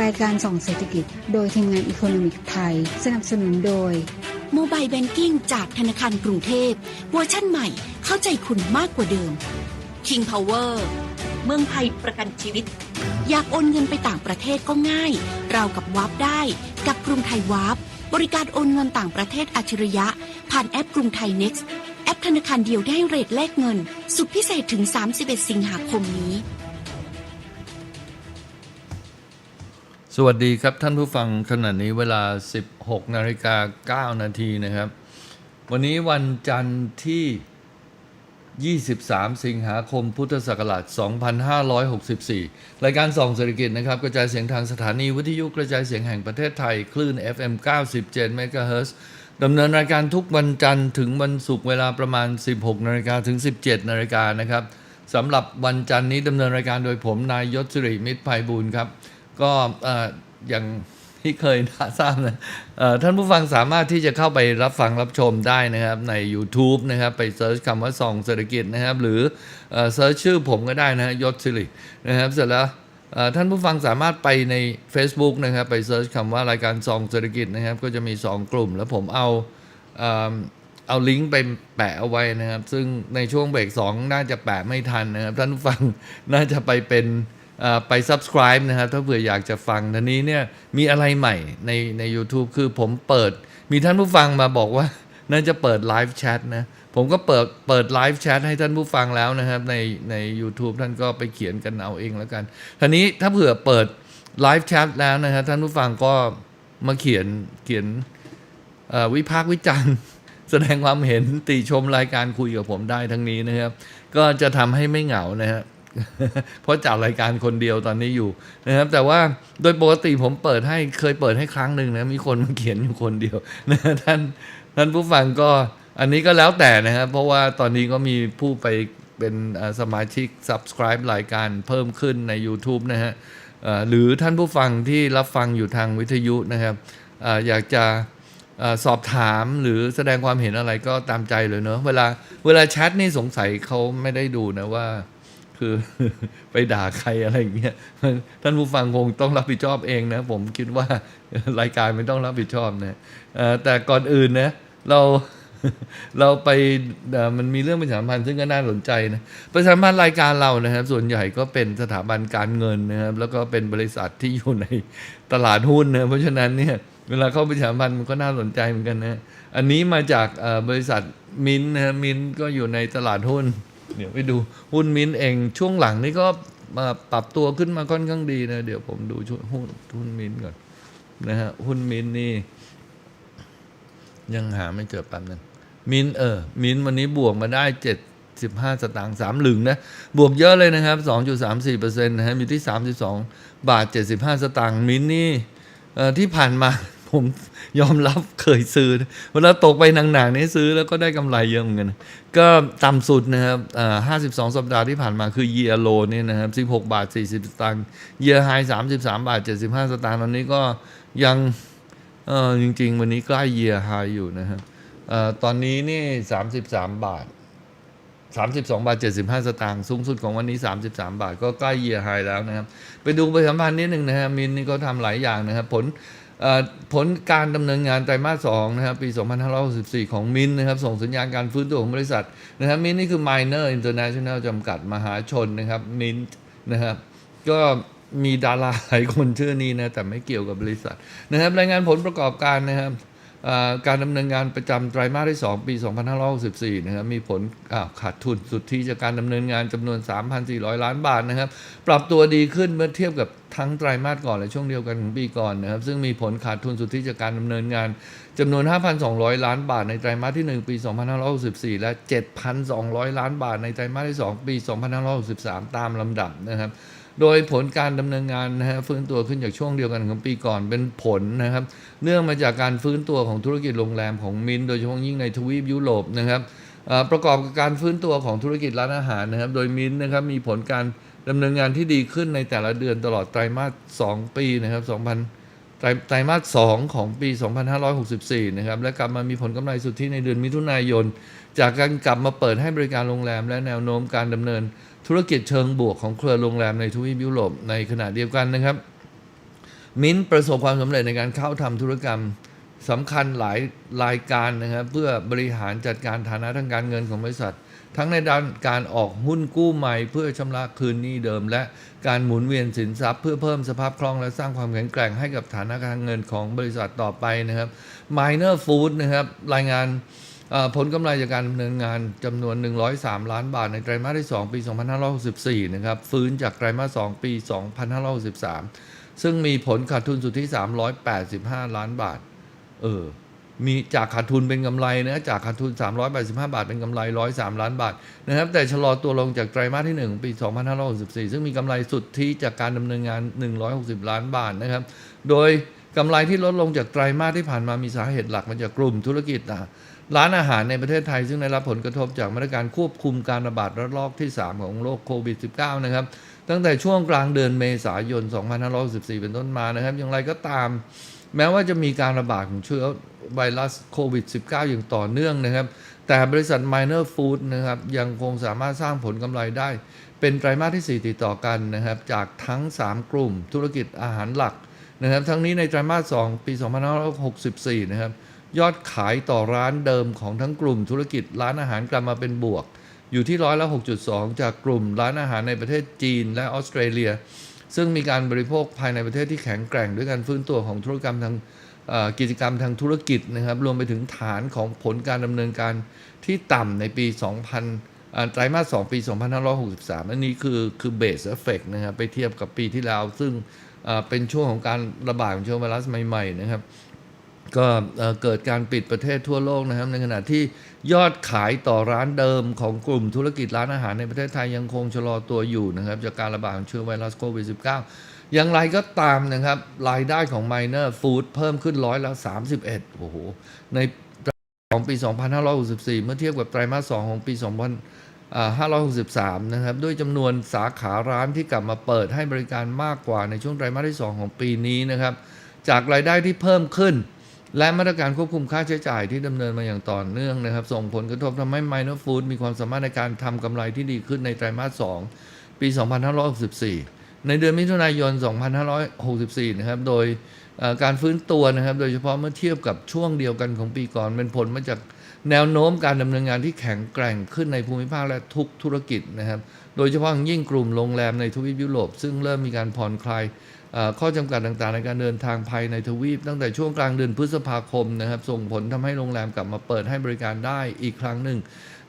รายการส่องเศรษฐกิจ โดยทีมงานอีโคโนมิกไทย สนับสนุนโดยโมบายแบงกิ้งจากธนาคารกรุงเทพเวอร์ชั่นใหม่เข้าใจคุณมากกว่าเดิม King Power เมืองไทยประกันชีวิต อยากโอนเงินไปต่างประเทศก็ง่าย เรากับวาร์ปได้กับกรุงไทยวาร์ปบริการโอนเงินต่างประเทศอัจฉริยะ ผ่านแอปกรุงไทย Next แอปธนาคารเดียวได้เรทแลกเงิน สุดพิเศษถึง 31 สิงหาคมนี้ สวัสดีครับท่านผู้ฟังขณะนี้เวลา 16นาฬิกา9นาทีนะครับ วันนี้วันจันทร์ที่ 23 สิงหาคมพุทธศักราช 2564 รายการส่องเศรษฐกิจนะครับ กระจายเสียงทางสถานีวิทยุกระจายเสียงแห่งประเทศไทย คลื่น FM 97 MHz ดำเนินรายการทุกวันจันทร์ถึงวันศุกร์เวลาประมาณ 16นาฬิกาถึง 17นาฬิกานะครับสำหรับวันจันทร์นี้ดำเนินรายการโดยผมนายยศสิริมิตรภัยบูลย์ครับ ก็ออย่างที่เคยทราบนะท่านผู้ฟังสามารถที่จะเข้าไปรับฟังรับชมได้นะครับใน YouTube นะครับไปเซิร์ชคำว่าส่องเศรษฐกิจนะครับ หรือเซิร์ชชื่อผมก็ได้นะฮะยศสิรินะครับ เสร็จแล้วท่านผู้ฟังสามารถไปใน Facebook นะครับ ไปเซิร์ชคำว่ารายการส่องเศรษฐกิจนะครับ ก็จะมี 2 กลุ่ม แล้วผมเอาเอาลิงก์ไปแปะเอาไว้นะครับ ซึ่งในช่วงเบรก2น่าจะแปะไม่ทันนะครับ ท่านผู้ฟังน่าจะไปเป็น ไป subscribe นะครับ ถ้าเผื่ออยากจะฟังทีนี้เนี่ยมีอะไรใหม่ในใน YouTube คือผมเปิดมีท่านผู้ฟังมาบอกว่า น่าจะเปิดไลฟ์แชทนะผมก็เปิดเปิดไลฟ์แชทให้ท่านผู้ฟังแล้วนะครับ ในใน u t u b e ท่านก็ไปเขียนกันเอาเองแล้วกันทีนี้ถ้าเผื่อเปิดไลฟ์แชทแล้วนะครับท่านผู้ฟังก็มาเขียนเขียนวิพากษ์วิจารณ์แสดงความเห็นติชมรายการคุยกับผมได้ทั้งนี้นะครับ ก็จะทำให้ไม่เหงานะฮะ เพราะจัดรายการคนเดียวตอนนี้อยู่นะครับ แต่ว่าโดยปกติผมเปิดให้เคยเปิดให้ครั้งหนึ่งนะมีคนมาเขียนอยู่คนเดียวนะท่านท่านผู้ฟังก็อันนี้ก็แล้วแต่นะครับ เพราะว่าตอนนี้ก็มีผู้ไปเป็นสมาชิก subscribe รายการเพิ่มขึ้นใน YouTube นะฮะหรือท่านผู้ฟังที่รับฟังอยู่ทางวิทยุนะครับออยากจะสอบถามหรือแสดงความเห็นอะไรก็ตามใจเลยเนอะเวลาเวลาแชทนี่สงสัยเขาไม่ได้ดูนะว่า คือไปด่าใครอะไรอย่างเงี้ยท่านผู้ฟังคงต้องรับผิดชอบเองนะ ผมคิดว่ารายการไม่ต้องรับผิดชอบนะแต่ก่อนอื่นนะ เราเราไปมันมีเรื่องประชาสัมพันธ์ซึ่งก็น่าสนใจนะประชาสัมพันธ์รายการเรานะครับ ส่วนใหญ่ก็เป็นสถาบันการเงินนะครับ แล้วก็เป็นบริษัทที่อยู่ในตลาดหุ้นนะเพราะฉะนั้นเนี่ยเวลาเข้าประชาสัมพันธ์มันก็น่าสนใจเหมือนกันนะอันนี้มาจากบริษัทมินนะมินก็อยู่ในตลาดหุ้น เดี๋ยวไปดูหุ้นมินเองช่วงหลังนี่ก็มาปรับตัวขึ้นมาค่อนข้างดีนะ เดี๋ยวผมดูชุดหุ้นหุ้นมินก่อนนะฮะหุ้นมินนี่ ยังหาไม่เจอแป๊บนึงมินเออมินวันนี้บวกมาได้เจ็ดสิบห้าสตางค์สามหลึงนะ บวกเยอะเลยนะครับสองจุดสามสี่เปอร์เซ็นต์นะฮะอยู่ที่สามสิบสองบาทเจ็ดสิบห้าสตางค์มินนี่ที่ผ่านมา ผมยอมรับเคยซื้อ เวลาตกไปหนักๆนี่ซื้อแล้วก็ได้กำไรเยอะเหมือนกัน ก็ต่ำสุดนะครับห้าสิบสองสัปดาห์ที่ผ่านมาคือเยียโลนี่นะครับสิบหกบาทสี่สิบตางค์เยียไฮสามสิบสามบาทเจ็ดสิบห้าสตางค์ตอนนี้ก็ยังเออจริง ๆ วันนี้ใกล้เยียไฮอยู่นะครับอตอนนี้นี่33บสามบาท32บสองบาท75สตางค์สูงสุดของวันนี้33บสามบาท ก็ใกล้เยียไฮแล้วนะครับ ไปดูประชาสัมพันธ์นิดหนึ่งนะฮะมินนี่ก็ทำหลายอย่างนะครับ ผล ผลการดำเนินงานไตรมาสสองนะครับปี 2564 ของมินนะครับส่งสัญญาณการฟื้นตัวของบริษัทนะครับมินนี่คือ Miner International จำกัดมหาชนนะครับมินนะครับก็มีดาราหลายคนชื่อนี้นะแต่ไม่เกี่ยวกับบริษัทนะครับรายงานผลประกอบการนะครับ การดำเนินงานประจำไตรมาสที่ 2 ปี 2564 นะครับ มีผลขาดทุนสุทธิจากการดำเนินงานจำนวน 3,400 ล้านบาทนะครับ ปรับตัวดีขึ้นเมื่อเทียบกับทั้งไตรมาสก่อนและช่วงเดียวกันของปีก่อนนะครับ ซึ่งมีผลขาดทุนสุทธิจากการดำเนินงานจำนวน 5,200 ล้านบาทในไตรมาสที่ 1 ปี 2564 และ 7,200 ล้านบาทในไตรมาสที่ 2 ปี 2563 ตามลำดับนะครับ โดยผลการดำเนินงานนะฮะฟื้นตัวขึ้นจากช่วงเดียวกันของปีก่อนเป็นผลนะครับ เนื่องมาจากการฟื้นตัวของธุรกิจโรงแรมของมินโดยเฉพาะยิ่งในทวีปยุโรปนะครับประกอบกับการฟื้นตัวของธุรกิจร้านอาหารนะครับ โดยมินนะครับมีผลการดำเนินงานที่ดีขึ้นในแต่ละเดือนตลอดไตรมาส 2 ปีนะครับ2,000ไตรไตรมาส 2 ของปี 2564 นะครับ และกลับมามีผลกำไรสุทธิในเดือนมิถุนายน จากการกลับมาเปิดให้บริการโรงแรม และแนวโน้มการดำเนิน ธุรกิจเชิงบวกของเครือโรงแรมในทวีปยุโรปในขณะเดียวกันนะครับ มิ้นท์ประสบความสำเร็จในการเข้าทำธุรกรรมสำคัญหลายรายการนะครับ เพื่อบริหารจัดการฐานะทางการเงินของบริษัท ทั้งในด้านการออกหุ้นกู้ใหม่ เพื่อชำระคืนหนี้เดิม และการหมุนเวียนสินทรัพย์ เพื่อเพิ่มสภาพคล่องและสร้างความแข็งแกร่งให้กับฐานะการเงินของบริษัทต่อไปนะครับ Miner Food นะครับรายงาน ผลกำไรจากการดำเนินงานจำนวน 103 ล้านบาทในไตรมาสที่ 2 ปี 2564 นะครับ ฟื้นจากไตรมาส 2 ปี 2563 ซึ่งมีผลขาดทุนสุทธิ 385 ล้านบาท เออ มีจากขาดทุนเป็นกำไรนะจากขาดทุน 385 บาทเป็นกำไร 103 ล้านบาทนะครับ แต่ชะลอตัวลงจากไตรมาสที่ 1 ปี 2564 ซึ่งมีกำไรสุทธิจากการดำเนินงาน 160 ล้านบาทนะครับ โดยกำไรที่ลดลงจากไตรมาสที่ผ่านมามีสาเหตุหลักมาจากกลุ่มธุรกิจนะ ร้านอาหารในประเทศไทย ซึ่งได้รับผลกระทบจากมาตรการควบคุมการระบาดระลอกที่ 3 ของโรคโควิด -19 นะครับ ตั้งแต่ช่วงกลางเดือนเมษายน 2564 เป็นต้นมานะครับ อย่างไรก็ตาม แม้ว่าจะมีการระบาดของเชื้อไวรัสโควิด -19 อย่างต่อเนื่องนะครับ แต่บริษัท Miner Food นะครับยังคงสามารถสร้างผลกำไรได้ เป็นไตรมาสที่ 4 ติดต่อกันนะครับ จากทั้ง 3 กลุ่มธุรกิจอาหารหลักนะครับ ทั้งนี้ในไตรมาส 2 ปี 2564 นะครับ ยอดขายต่อร้านเดิมของทั้งกลุ่มธุรกิจร้านอาหารกลับมาเป็นบวก อยู่ที่ร้อยละ 6.2 จากกลุ่มร้านอาหารในประเทศจีนและออสเตรเลีย ซึ่งมีการบริโภคภายในประเทศที่แข็งแกร่งด้วยการฟื้นตัวของธุรกรรมทางกิจกรรมทางธุรกิจนะครับ รวมไปถึงฐานของผลการดำเนินการที่ต่ำในปี 2000ไตรมาส 2 ปี 2563 อันนี้คือคือเบสเอฟเฟกนะครับไปเทียบกับปีที่แล้ว ซึ่งเป็นช่วงของการระบาดของเชื้อไวรัสใหม่ ๆ นะครับ ก็เกิดการปิดประเทศทั่วโลกนะครับ ในขณะที่ยอดขายต่อร้านเดิมของกลุ่มธุรกิจร้านอาหารในประเทศไทยยังคงชะลอตัวอยู่นะครับ จากการระบาดของเชื้อไวรัสโควิด -19 อย่างไรก็ตามนะครับ รายได้ของ Miner Food เพิ่มขึ้นร้อยละ31 โอ้โห ในของปี 2564 เมื่อเทียบกับไตรมาส 2 ของปี 2563 นะครับ ด้วยจำนวนสาขาร้านที่กลับมาเปิดให้บริการมากกว่าในช่วงไตรมาสที่ 2 ของปีนี้นะครับ จากรายได้ที่เพิ่มขึ้น และมาตรการควบคุมค่าใช้จ่ายที่ดำเนินมาอย่างต่อเนื่องนะครับ ส่งผลกระทบทำให้ Minor Food มีความสามารถในการทำกำไรที่ดีขึ้นในไตรมาส 2 ปี 2564 ในเดือนมิถุนายน 2564 นะครับ โดยการฟื้นตัวนะครับ โดยเฉพาะเมื่อเทียบกับช่วงเดียวกันของปีก่อน เป็นผลมาจากแนวโน้มการดำเนินงานที่แข็งแกร่งขึ้นในภูมิภาคและทุกธุรกิจนะครับ โดยเฉพาะยิ่งกลุ่มโรงแรมในทวีปยุโรปซึ่งเริ่มมีการผ่อนคลาย ข้อจำกัดต่างๆ ในการเดินทางภายในทวีป ตั้งแต่ช่วงกลางเดือนพฤษภาคมนะครับ ส่งผลทำให้โรงแรมกลับมาเปิดให้บริการได้อีกครั้งหนึ่ง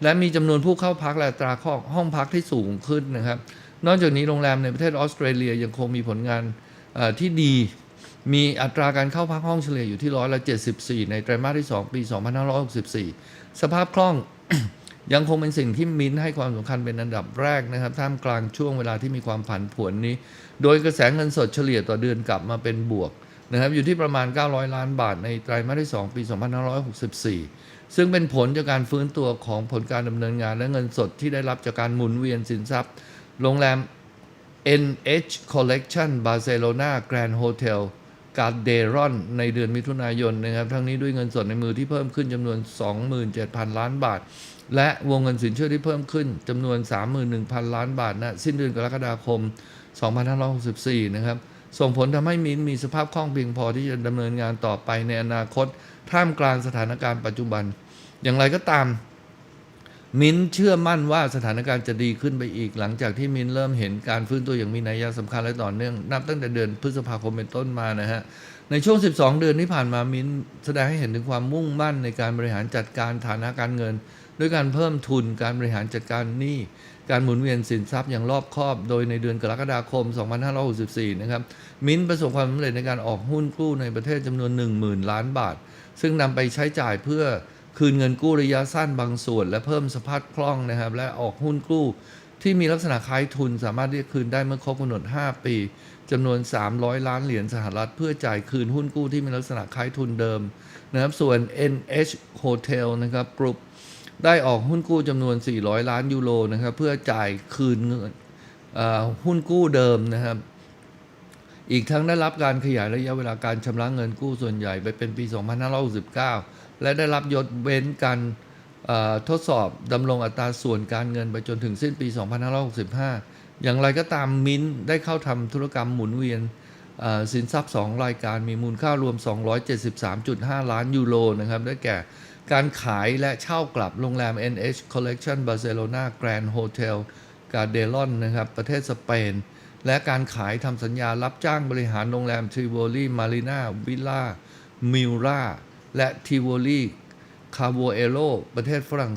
และมีจำนวนผู้เข้าพักและตราห้องพักที่สูงขึ้นนะครับ นอกจากนี้โรงแรมในประเทศออสเตรเลียยังคงมีผลงานที่ดีมีอัตราการเข้าพักห้องเฉลี่ยอยู่ที่ร้อยละ74 ในไตรมาสที่ 2 ปี 2564 สภาพคล่อง ยังคงเป็นสิ่งที่มิ้นท์ให้ความสำคัญเป็นอันดับแรกนะครับท่ามกลางช่วงเวลาที่มีความผันผวนนี้ โดยกระแสเงินสดเฉลี่ยต่อเดือนกลับมาเป็นบวกนะครับอยู่ที่ประมาณ 900 ล้านบาทในไตรมาสที่ 2 ปี 2564 ซึ่งเป็นผลจากการฟื้นตัวของผลการดำเนินงานและเงินสดที่ได้รับจากการหมุนเวียนสินทรัพย์ โรงแรม NH Collection Barcelona Grand Hotel กาเดรอนในเดือนมิถุนายนนะครับทั้งนี้ด้วยเงินสดในมือที่เพิ่มขึ้นจำนวน 27,000 ล้านบาท และวงเงินสินเชื่อที่เพิ่มขึ้นจำนวน 31,000 ล้านบาทณสิ้นเดือนกรกฎาคม 2564 นะครับ ส่งผลทำให้มินมีสภาพคล่องเพียงพอที่จะดำเนินงานต่อไปในอนาคต ท่ามกลางสถานการณ์ปัจจุบัน อย่างไรก็ตาม มิ้นเชื่อมั่นว่าสถานการณ์จะดีขึ้นไปอีก หลังจากที่มิ้นเริ่มเห็นการฟื้นตัวอย่างมีนัยยะสำคัญและต่อเนื่อง นับตั้งแต่เดือนพฤษภาคมเป็นต้นมานะฮะ ในช่วง 12 เดือนที่ผ่านมามิ้นแสดงให้เห็นถึงความมุ่งมั่นในการบริหารจัดการฐานะการเงิน ด้วยการเพิ่มทุนการบริหารจัดการหนี้การหมุนเวียนสินทรัพย์อย่างรอบคอบ โดยในเดือนกรกฎาคม 2564 นะครับ มิ้นประสบความสำเร็จในการออกหุ้นกู้ในประเทศจำนวน 10,000 ล้านบาท ซึ่งนำไปใช้จ่ายเพื่อคืนเงินกู้ระยะสั้นบางส่วน และเพิ่มสภาพคล่องนะครับ และออกหุ้นกู้ที่มีลักษณะคล้ายทุนสามารถเรียกคืนได้เมื่อครบกำหนด 5 ปี จำนวน 300 ล้านเหรียญสหรัฐ เพื่อจ่ายคืนหุ้นกู้ที่มีลักษณะคล้ายทุนเดิมนะครับส่วน NH Hotel นะครับกรุ๊ปได้ออกหุ้นกู้จำนวน 400 ล้านยูโรนะครับเพื่อจ่ายคืนเงินหุ้นกู้เดิมนะครับ อีกทั้งได้รับการขยายระยะเวลาการชำระเงินกู้ส่วนใหญ่ไปเป็นปี 2569 และได้รับยศเว้นการทดสอบดำรงอัตราส่วนการเงินไปจนถึงสิ้นปี 2565 อย่างไรก็ตามมิ้นท์ได้เข้าทำธุรกรรมหมุนเวียนสินทรัพย์ 2 รายการมีมูลค่ารวม 273.5 ล้านยูโรนะครับ ได้แก่การขายและเช่ากลับโรงแรม NH Collection Barcelona Grand Hotel g a r d e l o n นะครับ ประเทศสเปน และการขายทำสัญญารับจ้างบริหารโรงแรม Tivoli Marina Villa Miura และ Tivoli คาโวเอโ o ประเทศฝรั่ง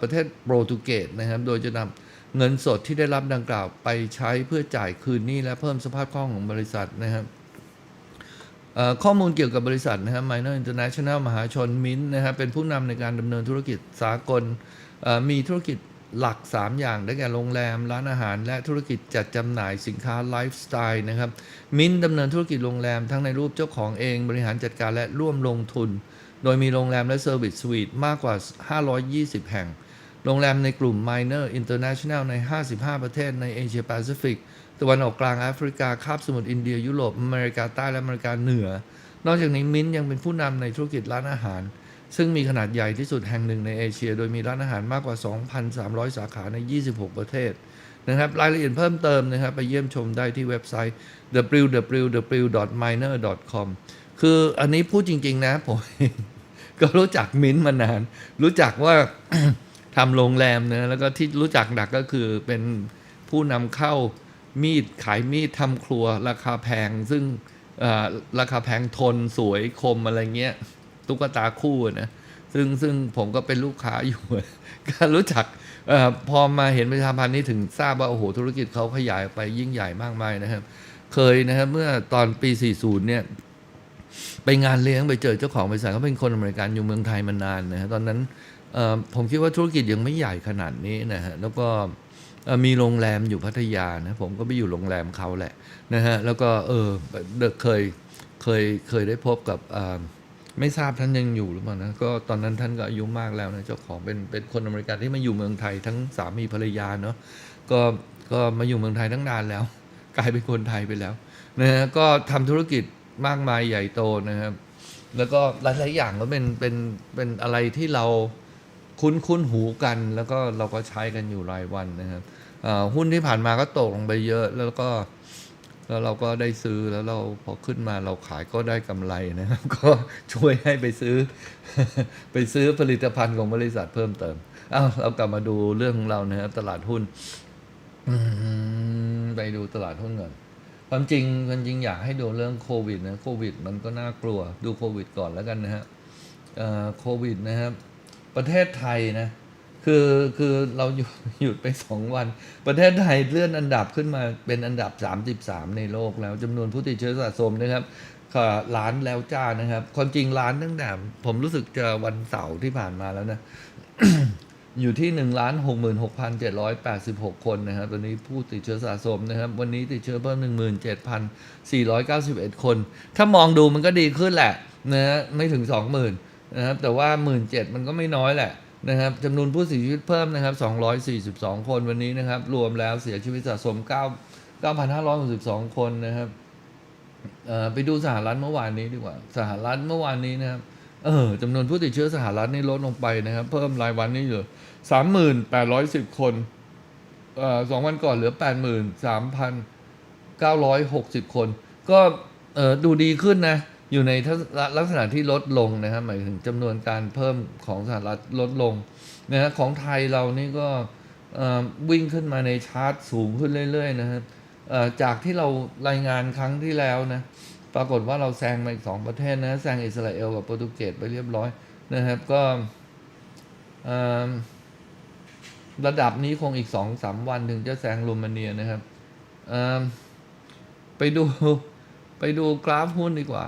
ประเทศโปรตุเกสนะครับ โดยจะนำ เงินสดที่ได้รับดังกล่าวไปใช้เพื่อจ่ายคืนหนี้และเพิ่มสภาพคล่องของบริษัทนะครับข้อมูลเกี่ยวกับบริษัทนะครับ Minor International มหาชนมินนะครับเป็นผู้นำในการดำเนินธุรกิจสากลมีธุรกิจหลัก 3 อย่างได้แก่โรงแรม ร้านอาหาร และธุรกิจจัดจำหน่ายสินค้าไลฟ์สไตล์นะครับ มินดำเนินธุรกิจโรงแรมทั้งในรูปเจ้าของเองบริหารจัดการและร่วมลงทุน โดยมีโรงแรมและเซอร์วิสสวีทมากกว่า 520 แห่ง โรงแรมในกลุ่ม Minor International ใน 55 ประเทศในเอเชียแปซิฟิกตะวันออกกลางแอฟริกาคาบสมุทรอินเดีย ยุโรป อเมริกาใต้และอเมริกาเหนือ นอกจากนี้มิ้นท์ยังเป็นผู้นำในธุรกิจร้านอาหาร ซึ่งมีขนาดใหญ่ที่สุดแห่งหนึ่งในเอเชีย โดยมีร้านอาหารมากกว่า 2,300 สาขาใน 26 ประเทศนะครับรายละเอียดเพิ่มเติมนะครับไปเยี่ยมชมได้ที่เว็บไซต์ www.miner.com คืออันนี้พูดจริง ๆ นะผมก็รู้จักมิ้นท์มานาน รู้จักว่า ทำโรงแรมนะแล้วก็ที่รู้จักหนักก็คือเป็นผู้นำเข้ามีดขายมีดทำครัวราคาแพง ซึ่งราคาแพงทนสวยคมอะไรเงี้ยตุ๊กตาคู่นะซึ่งซึ่งผมก็เป็นลูกค้าอยู่ ก็รู้จักอพอมาเห็นประชาพันธ์นี้ถึงทราบว่า โอ้โห ธุรกิจเขาขยายไปยิ่งใหญ่มากมายนะครับ เคยนะครับเมื่อตอนปี 40 เนี่ย ไปงานเลี้ยงไปเจอเจ้าของบริษัทเขาเป็นคนอเมริกันอยู่เมืองไทยมานานนะฮะตอนนั้น ผมคิดว่าธุรกิจยังไม่ใหญ่ขนาดนี้นะฮะแล้วก็มีโรงแรมอยู่พัทยานะผมก็ไปอยู่โรงแรมเขาแหละนะฮะแล้วก็เออเดเคยเคยเคยได้พบกับไม่ทราบท่านยังอยู่หรือเปล่านะก็ตอนนั้นท่านก็อายุมากแล้วนะเจ้าของเป็นเป็นคนอเมริกันที่มาอยู่เมืองไทยทั้งสามีภรรยาเนาะก็ก็มาอยู่เมืองไทยตั้งนานแล้ว กลายเป็นคนไทยไปแล้วนะฮะก็ทำธุรกิจมากมายใหญ่โตนะครับแล้วก็หลายๆอย่างก็เป็นเป็นเป็นอะไรที่เรา คุ้นคุ้นหูกัน แล้วก็เราก็ใช้กันอยู่รายวันนะครับหุ้นที่ผ่านมาก็ตกลงไปเยอะแล้วก็แล้วเราก็ได้ซื้อแล้วเราพอขึ้นมาเราขายก็ได้กำไรนะครับ ก็ช่วยให้ไปซื้อ ไปซื้อผลิตภัณฑ์ของบริษัทเพิ่มเติมอ้าวเรากลับมาดูเรื่องของเรานะครับตลาดหุ้นไปดูตลาดหุ้นก่อนความจริงความจริงอยากให้ดูเรื่องโควิดนะโควิด มันก็น่ากลัวดูโควิดก่อนแล้วกันนะฮะโควิดนะครับ ประเทศไทยนะคือคือเราหยุดหยุดไปสองวัน ประเทศไทยเลื่อนอันดับขึ้นมาเป็นอันดับ 33 ในโลกแล้วจำนวนผู้ติดเชื้อสะสมนะครับล้านแล้วจ้านะครับ ความจริงล้านตั้งแต่ผมรู้สึกจะวันเสาร์ที่ผ่านมาแล้วนะ อยู่ที่1นึ่งล้านหกหมื่นหกพันเจ็ดร้อยแปดสิบหกคนนะครับ ตอนนี้ผู้ติดเชื้อสะสมนะครับ วันนี้ติดเชื้อเพิ่มหนึ่งหมื่นเจ็ดพันสี่ร้อยเก้าสิบเอ็ดคน ถ้ามองดูมันก็ดีขึ้นแหละนะฮะไม่ถึงสองหมื่น นะครับแต่ว่าหมื่นเจ็ดมันก็ไม่น้อยแหละนะครับจำนวนผู้เสียชีวิตเพิ่มนะครับสองร้อยสี่สิบสองคนวันนี้นะครับ รวมแล้วเสียชีวิตสะสมเก้าเก้าพันห้าร้อยหกสิบสองคนนะครับไปดูสหรัฐเมื่อวานนี้ดีกว่า สหรัฐเมื่อวานนี้นะครับเออจำนวนผู้ติดเชื้อสหรัฐนี่ลดลงไปนะครับ เพิ่มรายวันนี่เหลือสามหมื่นแปดร้อยสิบคนอสองวันก่อนเหลือแปดหมื่นสามพันเก้าร้อยหกสิบคน ก็ดูดีขึ้นนะ อยู่ในลักษณะที่ลดลงนะครับหมายถึงจำนวนการเพิ่มของสหรัฐลดลงนะฮะของไทยเรานี่ก็วิ่งขึ้นมาในชาร์ตสูงขึ้นเรื่อยๆนะครับจากที่เรารายงานครั้งที่แล้วนะปรากฏว่าเราแซงมาอีกสองประเทศนะแซงอิสราเอลกับโปรตุเกสไปเรียบร้อยนะครับก็ระดับนี้คงอีกสองสามวันถึงจะแซงโรมาเนียนะครับไปดูไปดูกราฟหุ้นดีกว่า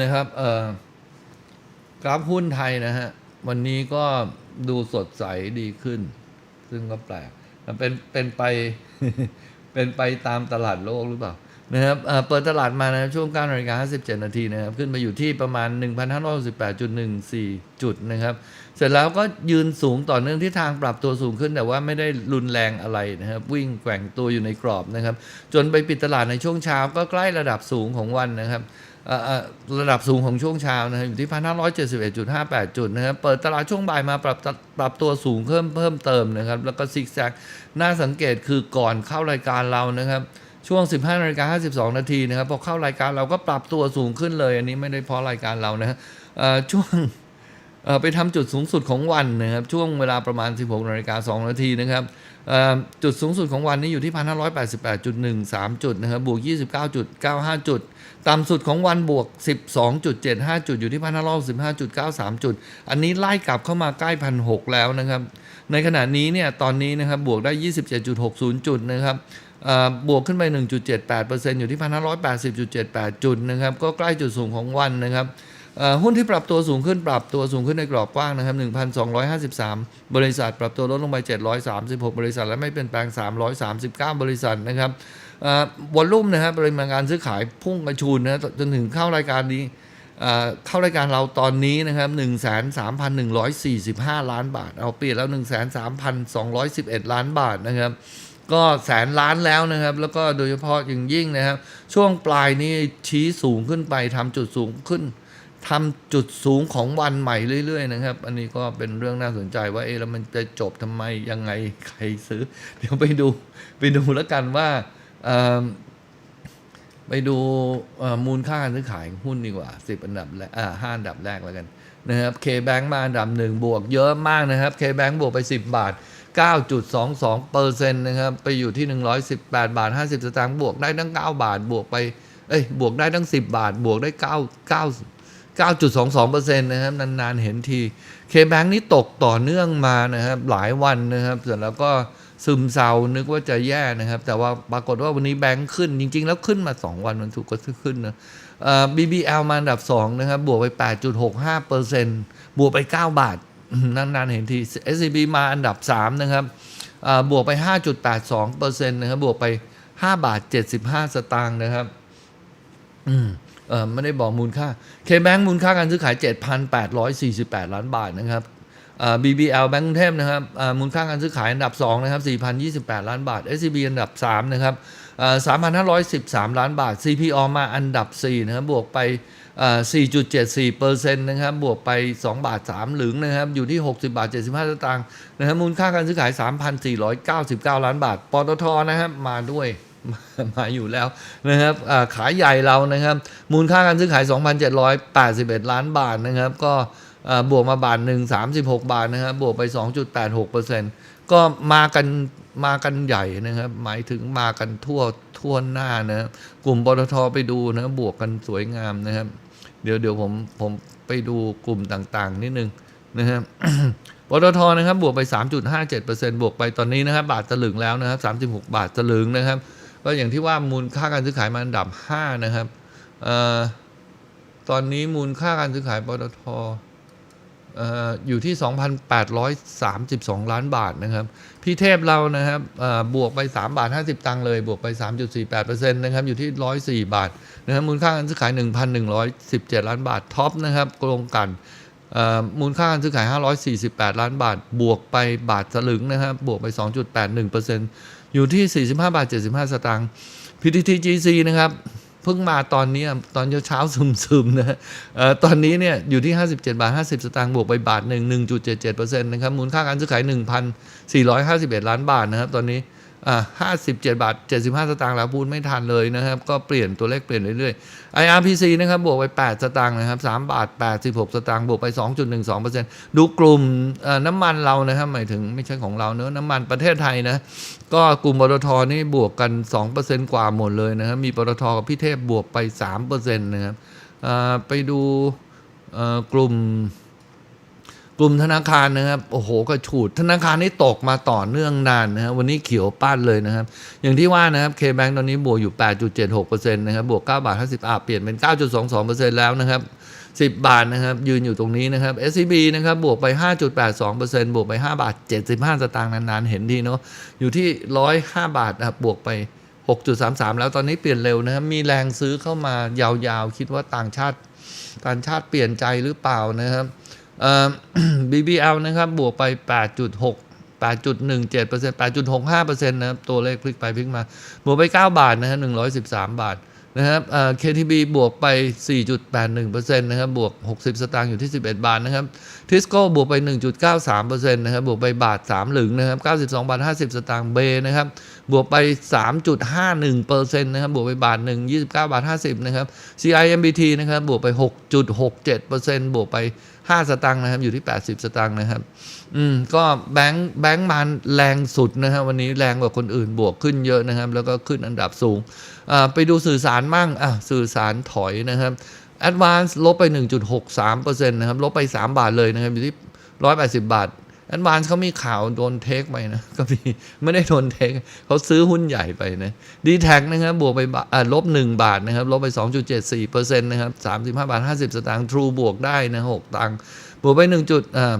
นะครับกราฟหุ้นไทยนะฮะ วันนี้ก็ดูสดใสดีขึ้น ซึ่งก็แปลกมันเป็นเป็นไปเป็นไปตามตลาดโลกหรือเปล่านะครับเเปิดตลาดมานะช่วง9นาฬิกา57 นาทีนะครับ ขึ้นมาอยู่ที่ประมาณ 1,518.14 จุดนะครับ เสร็จแล้วก็ยืนสูงต่อเนื่องที่ทางปรับตัวสูงขึ้นแต่ว่าไม่ได้รุนแรงอะไรนะครับ วิ่งแกว่งตัวอยู่ในกรอบนะครับ จนไปปิดตลาดในช่วงเช้าก็ใกล้ระดับสูงของวันนะครับ ระดับสูงของช่วงเช้านะอยู่ที่1,571.58จุดนะครับ เปิดตลาดช่วงบ่ายมาปรับปรับตัวสูงเพิ่มเพิ่มเติมนะครับ แล้วก็ซิกแซกน่าสังเกตคือก่อนเข้ารายการเรานะครับ ช่วง 15นาฬิกา52 นาทีนะครับ พอเข้ารายการเราก็ปรับตัวสูงขึ้นเลย อันนี้ไม่ได้เพราะรายการเรานะช่วงไปทำจุดสูงสุดของวันนะครับ ช่วงเวลาประมาณ 16นาฬิกา2นาทีนะครับจุดสูงสุดของวันนี้อยู่ที่ 1,588.13 จุดนะครับบวก 29.95 จุด ต่ำสุดของวันบวก 12.75 จุดอยู่ที่1,565.93จุด อันนี้ไล่กลับเข้ามาใกล้1,600แล้วนะครับ ในขณะนี้เนี่ยตอนนี้นะครับบวกได้ 27.60 จุดนะครับบวกขึ้นไป 1.78%อยู่ที่ 1,580.78 จุดนะครับ ก็ใกล้จุดสูงของวันนะครับ หุ้นที่ปรับตัวสูงขึ้นปรับตัวสูงขึ้นในกรอบกว้างนะครับ 1,253 บริษัท ปรับตัวลดลงไป 736 บริษัท และไม่เปลี่ยนแปลง 339 บริษัทนะครับวอลลุ่มนะครับปริมาณการซื้อขายพุ่งกระชูนนะจนถึงเข้ารายการนี้เข้ารายการเราตอนนี้นะครับ 1,3,145 ล้านบาท เอาเปลี่ยนแล้ว 1,3,211 ล้านบาทนะครับก็แสนล้านแล้วนะครับ แล้วก็โดยเฉพาะอย่างยิ่งนะครับ ช่วงปลายนี้ชี้สูงขึ้นไปทำจุดสูงขึ้น ทำจุดสูงของวันใหม่เรื่อย ๆ นะครับ อันนี้ก็เป็นเรื่องน่าสนใจว่าเอ๊ะแล้วมันจะจบทำไมยังไงใครซื้อ เดี๋ยวไปดูไปดูแล้วกันว่าไปดูมูลค่าการซื้อขายหุ้นดีกว่า 10 อันดับแรกห้าอันดับแรกแล้วกันนะครับ K-Bank มาอันดับหนึ่งบวกเยอะมากนะครับ K-Bank บวกไป 10 บาท 9.22เปอร์เซ็นต์นะครับ ไปอยู่ที่ 118 บาท 50 สตางค์บวกได้ตั้ง 9 บาทบวกไป เอ้ยบวกได้ตั้ง 10 บาท บวกได้ 9 9 9.22%นะครับนานๆเห็นที K-Bank นี่ตกต่อเนื่องมานะครับหลายวันนะครับเสร็จแล้วก็ซึมเศร้านึกว่าจะแย่นะครับ แต่ว่าปรากฏว่าวันนี้แบงค์ขึ้นจริง ๆ แล้วขึ้นมา 2 วันมันถูกก็ขึ้นนะเอ่อ BBL มาอันดับ 2 นะครับ บวกไป 8.65%บวกไป 9 บาทนานๆเห็นที SCB มาอันดับ 3 นะครับเอ่อบวกไป 5.82%นะครับบวกไป 5 บาท 75 สตางค์นะครับ อืม เออไม่ได้บอกมูลค่า K-Bank มูลค่าการซื้อขาย 7,848 ล้านบาทนะครับเออ BBL แบงก์กรุงเทพนะครับเออมูลค่าการซื้อขายอันดับ 2 นะครับ 4,028 ล้านบาท SCB อันดับ 3 นะครับเออ3,513 ล้านบาท CPO มาอันดับ 4 นะครับ บวกไปเออ4.74%นะครับ บวกไป 2 บาท 3 หลึงนะครับ อยู่ที่ 60 บาท 75สตางค์นะครับ มูลค่าการซื้อขาย 3,499 ล้านบาท ปตทนะครับ มาด้วย มาอยู่แล้วนะครับขายใหญ่เรานะครับ มูลค่าการซื้อขาย 2,781 ล้านบาทนะครับ ก็บวกมาบาทหนึ่ง36 บาทนะครับ บวกไป 2.86%ก็มากันมากันใหญ่นะครับ หมายถึงมากันทั่วทั่วหน้านะครับกลุ่มปตทไปดูนะบบวกกันสวยงามนะครับ เดี๋ยวเดี๋ยวผมผมไปดูกลุ่มต่างๆ นิดนึงนะครับปตทนะครับบวกไป 3.57%บวกไปตอนนี้นะครับ บาทตะลึงแล้วนะครับ36 บาทตะลึงนะครับ ก็อย่างที่ว่ามูลค่าการซื้อขายมาอันดับ 5 นะครับออตอนนี้มูลค่าการซื้อขายปตทอ่ออยู่ที่ 2,832 ล้านบาทนะครับ พี่เทพเรานะครับบวกไป 3 บาท 50 ตังค์เลย บวกไป 3.48%นะครับ อยู่ที่ 104 บาทนะครับ มูลค่าการซื้อขาย 1,117 ล้านบาท ท็อปนะครับกรงกันมูลค่าการซื้อขาย 548 ล้านบาท บวกไปบาทสลึงนะครับ บวกไป 2.81% อยู่ที่ 45 บาท 75 สตางค์ PTTGC นะครับ เพิ่งมาตอนนี้ตอนเช้าๆซึมๆนะฮะเอ่อตอนนี้เนี่ยอยู่ที่ 57 บาท 50 สตางค์บวกไปบาทหนึ่ง1.77%นะครับมูลค่าการซื้อขาย 1,451 ล้านบาทนะครับตอนนี้อ่า57 บาท 75 สตางค์แล้วพูดไม่ทันเลยนะครับ ก็เปลี่ยนตัวเลขเปลี่ยนเรื่อยๆ IRPC นะครับบวกไป 8 สตางค์นะครับ3บาท 86 สตางค์บวกไป 2.12%ดูกลุ่มน้ำมันเรานะครับหมายถึงไม่ใช่ของเราเนื้อน้ำมันประเทศไทยนะก็กลุ่มปตทนี่บวกกัน 2%กว่าหมดเลยนะครับมีปตทกับพี่เทพบวกไป 3%นะครับไปดูกลุ่ม กลุ่มธนาคารนะครับโอ้โหกระฉูดธนาคารนี่ตกมาต่อเนื่องนานนะครับวันนี้เขียวป้านเลยนะครับ อย่างที่ว่านะครับ K-Bank ตอนนี้บวกอยู่ 8.76%นะครับบวก9บาท50อ่าเปลี่ยนเป็น 9.22%แล้วนะครับ10 บาทนะครับ ยืนอยู่ตรงนี้นะครับ SCB นะครับ บวกไป 5.82%บวกไป 5 บาท 75 สตางค์นานๆ เห็นทีเนาะอยู่ที่ 105 บาทนะครับบวกไป 6.33 แล้วตอนนี้เปลี่ยนเร็วนะครับ มีแรงซื้อเข้ามายาวๆ คิดว่าต่างชาติ ต่างชาติเปลี่ยนใจหรือเปล่านะครับ BBL นะครับบวกไป 8.6 8.17% 8.65%นะครับตัวเลขพลิกไปพลิกมา บวกไป 9 บาทนะฮะ113 บาทนะครับเอ่อ KTB บวกไป 4.81%นะครับบวก 60 สตางค์อยู่ที่ 11 บาทนะครับทิสโก้บวกไป 1.93%นะครับบวกไปบาท 3 หลึงนะครับ92 บาท 50 สตางค์เบนะครับบวกไป 3.51%นะครับบวกไปบาท 1 29 บาท 50 นะครับ CIMBT นะครับบวกไป 6.67%บวกไป 5 สตางค์นะครับ อยู่ที่ 80 สตางค์นะครับ อืมก็แบงค์แบงค์มันแรงสุดนะครับวันนี้แรงกว่าคนอื่นบวกขึ้นเยอะนะครับ แล้วก็ขึ้นอันดับสูงอ่าไปดูสื่อสารมั่งอะสื่อสารถอยนะครับ Advance ลบไป 1.63%นะครับลบไป 3 บาทเลยนะครับอยู่ที่ 180 บาท Advance เขามีข่าวโดนเทคไปนะก็มีไม่ได้โดนเทคเขาซื้อหุ้นใหญ่ไปนะดีแท็นะครับบวกไปลบาอ่าลบาทนะครับลบไป 2.74%นต์นะครับ35บห้าบาท50สตางค์ True บวกได้นะ6ตังค์บวกไป 1. จุดอ่า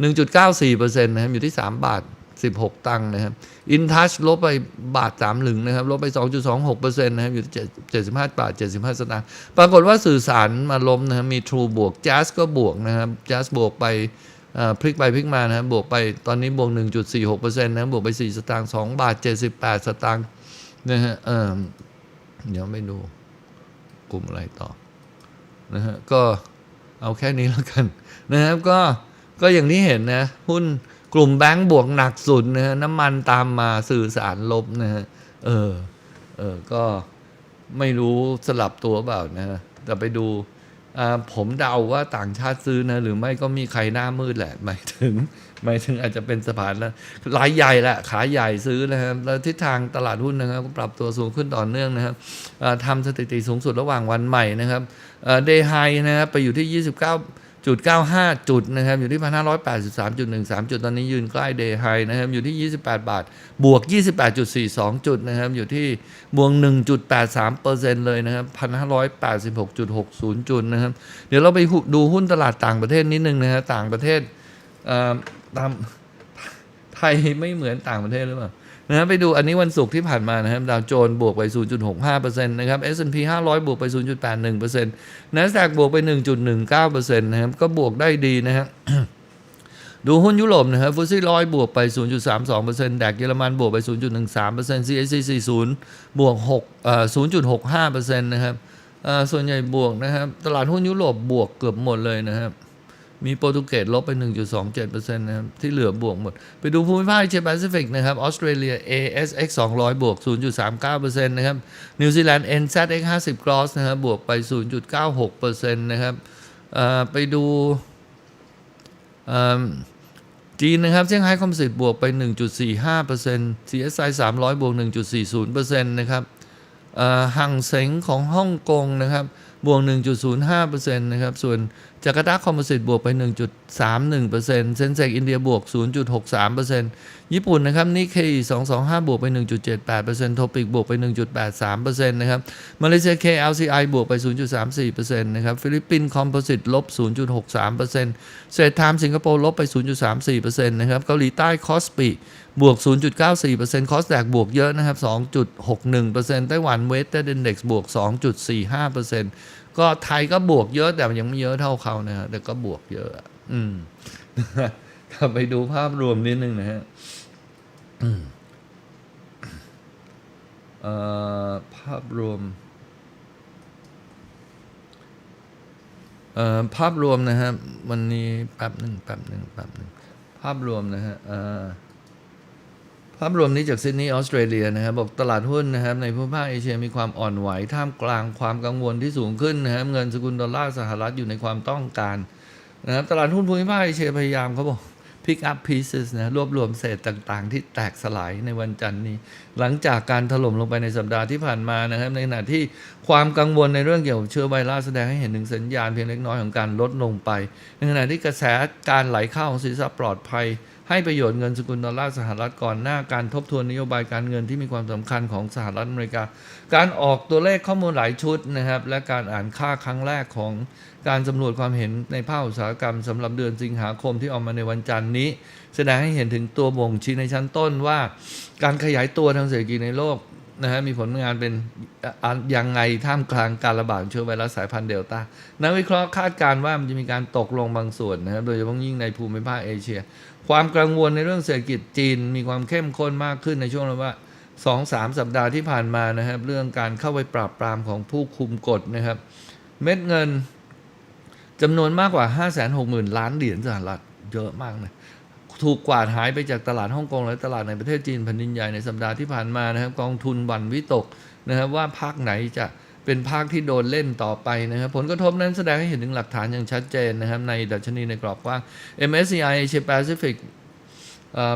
1.94%นต์นะครับอยู่ที่3บาท16ตังค์นะครับ InTouch ลบไปบาท3หลึงนะครับลบไป 2.26%นะครับอยู่ที่7 75 บาท 75 สตางค์ปรากฏว่าสื่อสารมาล้มนะครับมี True บวก Jazz ก็บวกนะครับ Jazz บวกไป พลิกไปพลิกมานะครับบวกไปตอนนี้บวก 1.46%นะครับบวกไป 4 สตางค์2บาท 78 สตางค์นะฮะเเดี๋ยวไม่ดูกลุ่มอะไรต่อนะฮะก็เอาแค่นี้แล้วกันนะครับก็ก็อย่างที่เห็นนะหุ้นกลุ่มแบงก์บวกหนักสุดนะฮะน้ำมันตามมาสื่อสารลบนะฮะเออเออก็ไม่รู้สลับตัวเปล่านะฮะแต่ไปดู ผมเดาว่าต่างชาติซื้อนะ หรือไม่ก็มีใครหน้ามืดแหละ หมายถึงหมายถึงอาจจะเป็นสะพานแล้วรายใหญ่แหละขาใหญ่ซื้อนะครับแล้วทิศทางตลาดหุ้นนะครับปรับตัวสูงขึ้นต่อเนื่องนะครับทำสถิติสูงสุดระหว่างวันใหม่นะครับเดย์ไฮนะครับไปอยู่ที่ 29 จุด 95 จุดนะครับ อยู่ที่ 1,583.13 จุด ตอนนี้ยืนใกล้เดย์ไฮนะครับ อยู่ที่ 28 บาท บวก 28.42 จุดนะครับ อยู่ที่บวก1.83%เลยนะครับ 1,586.60 จุดนะครับ เดี๋ยวเราไปดูหุ้นตลาดต่างประเทศนิดนึงนะฮะต่างประเทศเอ่อตามไทยไม่เหมือนต่างประเทศหรือเปล่า นะครับไปดูอันนี้วันศุกร์ที่ผ่านมานะครับดาวโจนส์บวกไป 0.65%นะครับ S&P 500 บวกไป 0.81% NASDAQ บวกไป 1.19%นะครับก็บวกได้ดีนะครับดูหุ้นยุโรปนะครับฟุตซี่ร้อยบวกไป 0.32%แดกเยอรมันบวกไป 0.13% CAC 40 บวก6เอ่อ0.65%นะครับส่วนใหญ่บวกนะครับ ตลาดหุ้นยุโรปบวกเกือบหมดเลยนะครับ มีโปรตุเกสลบไป 1.27%นะครับ ที่เหลือบวกหมด ไปดูภูมิภาคเอเชียแปซิฟิกนะครับ ออสเตรเลีย ASX 200 บวก 0.39%นะครับ นิวซีแลนด์ NZX 50 Cross นะครับ บวกไป 0.96%นะครับไปดูจีนนะครับเซี่ยงไฮ้คอมสิตบวกไป 1.45% CSI 300 บวก 1.40%นะครับเอ่อหังเซ็งของฮ่องกงนะครับบวก 1.05%นะครับ ส่วน จาการ์ตาคอมโพสิตบวกไป 1.31%เซนเซกอินเดียบวก 0.63%ญี่ปุ่นนะครับนิเคอี225 บวกไป 1.78%โทปิกบวกไป 1.83%นะครับมาเลเซีย KLCI บวกไป 0.34%นะครับฟิลิปปินส์คอมโพสิตลบ 0.63%เศรษฐามสิงคโปร์ลบไป 0.34%นะครับเกาหลีใต้คอสปีบวก 0.94%คอสแดกบวกเยอะนะครับ 2.61%ไต้หวันเวสเตอร์เดนเด็กซ์บวก 2.45% ก็ไทยก็บวกเยอะแต่ยังไม่เยอะเท่าเขานะฮะแต่ก็บวกเยอะ อืมกลับไปดูภาพรวมนิดนึงนะฮะภาพรวมภาพรวมนะฮะวันนี้แป๊บหนึ่งแป๊บหนึ่งแป๊บหนึ่งภาพรวมนะฮะ ภาพรวมนี้จากซิดนีย์ออสเตรเลียนะครับบอกตลาดหุ้นนะครับในภูมิภาคเอเชียมีความอ่อนไหวท่ามกลางความกังวลที่สูงขึ้นนะครับเงินสกุลดอลลาร์สหรัฐอยู่ในความต้องการนะครับตลาดหุ้นภูมิภาคเอเชียพยายามเขาบอก pick up pieces นะรวบรวมเศษต่างๆ ที่แตกสลายในวันจันทร์นี้ หลังจากการถล่มลงไปในสัปดาห์ที่ผ่านมานะครับ ในขณะที่ความกังวลในเรื่องเกี่ยวกับเชื้อไวรัสแสดงให้เห็นถึงสัญญาณเพียงเล็กน้อยของการลดลงไป ในขณะที่กระแสการไหลเข้าของสินทรัพย์ปลอดภัย ให้ประโยชน์เงินสกุลดอลลาร์สหรัฐก่อนหน้าการทบทวนนโยบายการเงินที่มีความสำคัญของสหรัฐอเมริกา การออกตัวเลขข้อมูลหลายชุดนะครับ และการอ่านค่าครั้งแรกของการสำรวจความเห็นในภาคอุตสาหกรรมสำหรับเดือนสิงหาคมที่ออกมาในวันจันทร์นี้ แสดงให้เห็นถึงตัวบ่งชี้ในชั้นต้นว่า การขยายตัวทางเศรษฐกิจในโลกนะฮะมีผลงานเป็นยังไงท่ามกลางการระบาดของเชื้อไวรัสสายพันธุ์เดลต้านักวิเคราะห์คาดการณ์ว่ามันจะมีการตกลงบางส่วนนะครับโดยเฉพาะยิ่งในภูมิภาคเอเชีย ความกังวลในเรื่องเศรษฐกิจจีนมีความเข้มข้นมากขึ้นในช่วงระยะสองสามสัปดาห์ที่ผ่านมานะครับ เรื่องการเข้าไปปราบปรามของผู้คุมกฎนะครับ เม็ดเงินจำนวนมากกว่า 5 6 0 0 0 0 ล้านเหรียญสหรัฐเยอะมากนะถูกกวาดหายไปจากตลาดฮ่องกงและตลาดในประเทศจีนแผ่นดินใหญ่ในสัปดาห์ที่ผ่านมานะครับ กองทุนวันวิตกนะครับว่าภาคไหนจะ เป็นภาคที่โดนเล่นต่อไปนะครับ ผลกระทบนั้นแสดงให้เห็นถึงหลักฐานอย่างชัดเจนนะครับ ในดัชนีในกรอบกว้าง MSCI Asia Pacific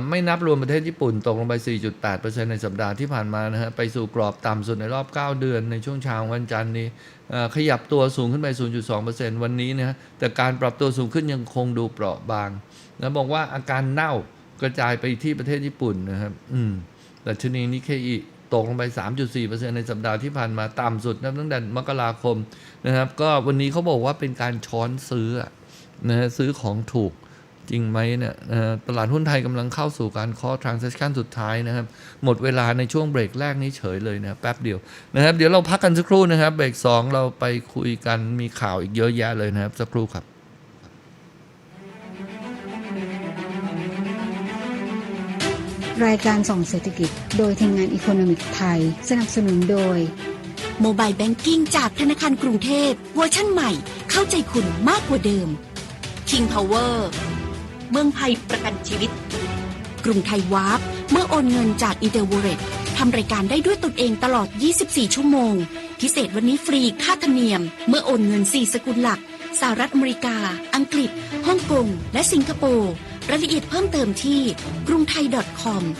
ไม่นับรวมประเทศญี่ปุ่น ตกลงไป 4.8%ในสัปดาห์ที่ผ่านมานะฮะไปสู่กรอบต่ำสุดในรอบ 9 เดือนในช่วงเช้าวันจันทร์นี้ขยับตัวสูงขึ้นไป 0.2%วันนี้นะฮะแต่การปรับตัวสูงขึ้นยังคงดูเปราะบางนะบอกว่าอาการเน่ากระจายไปที่ประเทศญี่ปุ่นนะครับ อืมดัชนีนิเคอิ ตกลงไป 3.4%ในสัปดาห์ที่ผ่านมาต่ำสุดนับตั้งแต่มกราคมนะครับ ก็วันนี้เขาบอกว่าเป็นการช้อนซื้อนะฮะซื้อของถูกจริงไหมเนี่ยตลาดหุ้นไทยกำลังเข้าสู่การคาะ transaction สุดท้ายนะครับ หมดเวลาในช่วงเบรกแรกนี้เฉยเลยนะแป๊บเดียวนะครับ เดี๋ยวเราพักกันสักครู่นะครับ เบรก 2 เราไปคุยกันมีข่าวอีกเยอะแยะเลยนะครับ สักครู่ครับ รายการส่องเศรษฐกิจ โดยทีมงานอีโคโนมิกไทย สนับสนุนโดย โมบายแบงกิ้งจากธนาคารกรุงเทพเวอร์ชั่นใหม่ เข้าใจคุณมากกว่าเดิม King Power เมืองไทยประกันชีวิต กรุงไทยวาร์ปเมื่อโอนเงินจากอีเดวเรตทำรายการได้ด้วยตนเองตลอด 24 ชั่วโมง พิเศษวันนี้ฟรีค่าธรรมเนียม เมื่อโอนเงิน 4 สกุลหลักสหรัฐอเมริกา อังกฤษ ฮ่องกง และสิงคโปร์ รายละเอียดเพิ่มเติมที่กรุงไทย .com